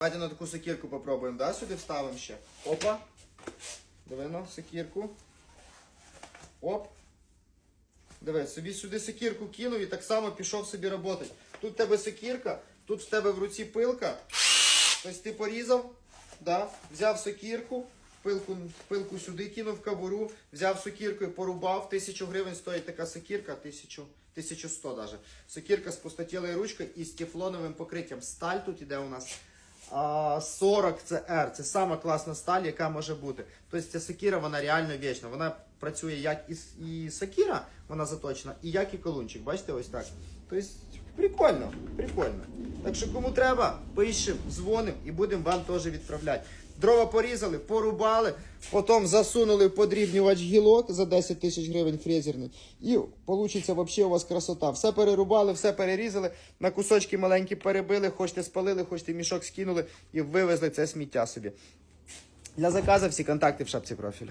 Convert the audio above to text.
Давайте на таку сокірку попробуємо, да? Сюди вставимо ще. Опа. Диви сокірку. Оп. Диви, собі сюди сокірку кинув і так само пішов собі працювати. Тут в тебе сокірка, тут в тебе в руці пилка. Тобто ти порізав, да? взяв сокірку, пилку, пилку сюди кинув в кабуру, взяв сокірку і порубав. Тисячу гривень стоїть така сокірка, тисячу, 1100 даже. Сокірка з пустотілою ручкою і з тефлоновим покриттям. Сталь тут іде у нас. А, 40 це це сама класна сталь, яка може бути. Тобто ця сокіра, вона реально вічна. Вона працює як і, с- і сокіра, вона заточена, і як і колунчик. Бачите, ось так. Тобто прикольно, прикольно. Так що кому треба, пишемо, дзвонимо і будемо вам теж відправляти. Дрова порізали, порубали, потім засунули в подрібнювач гілок за 10 тисяч гривень фрезерний. І вийде взагалі у вас красота. Все перерубали, все перерізали, на кусочки маленькі перебили, хочете спалили, хочете мішок скинули і вивезли це сміття собі. Для заказу всі контакти в шапці профілю.